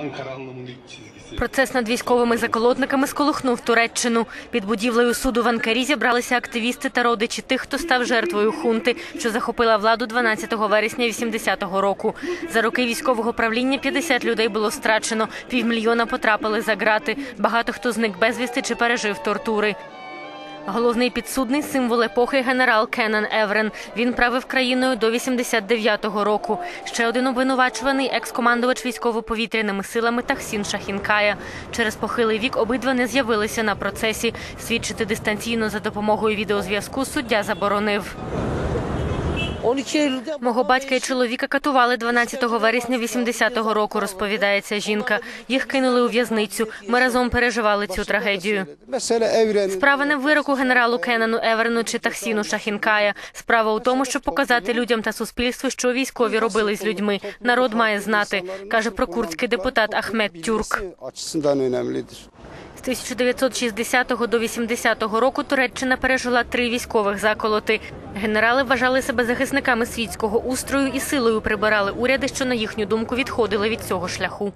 Ankara'nın. Процес над військовими заколотниками сколихнув Туреччину. Під будівлею суду в Анкарі зібралися активісти та родичі тих, хто став жертвою хунти, що захопила владу 12 вересня 80-го року. За роки військового правління 50 людей було страчено, півмільйона потрапили за ґрати. Багато хто зник безвісти чи пережив тортури. Головний підсудний символ епохи генерал Кеннан Еврен. Він правив країною до 89-го року. Ще один обвинувачуваний екс-командувач військово-повітряними силами Тахсін Шахінкая. Через похилий вік обидва не з'явилися на процесі. Свідчити дистанційно за допомогою відеозв'язку суддя заборонив. 12 Мого батька і чоловіка катували 12 вересня 80-го року, розповідає ця жінка. Їх кинули у в'язницю. Ми разом переживали цю трагедію. Справа не в вироку генералу Кенану Еверну чи Тахсіну Шахінкая. Справа у тому, щоб показати людям та суспільству, що військові робили з людьми. Народ має знати, каже прокурдський депутат Ахмед Тюрк. З 1960 до 80 року Туреччина пережила три військових заколоти. Генерали вважали себе захисниками світського устрою і силою прибирали уряди, що на їхню думку відходили від цього шляху.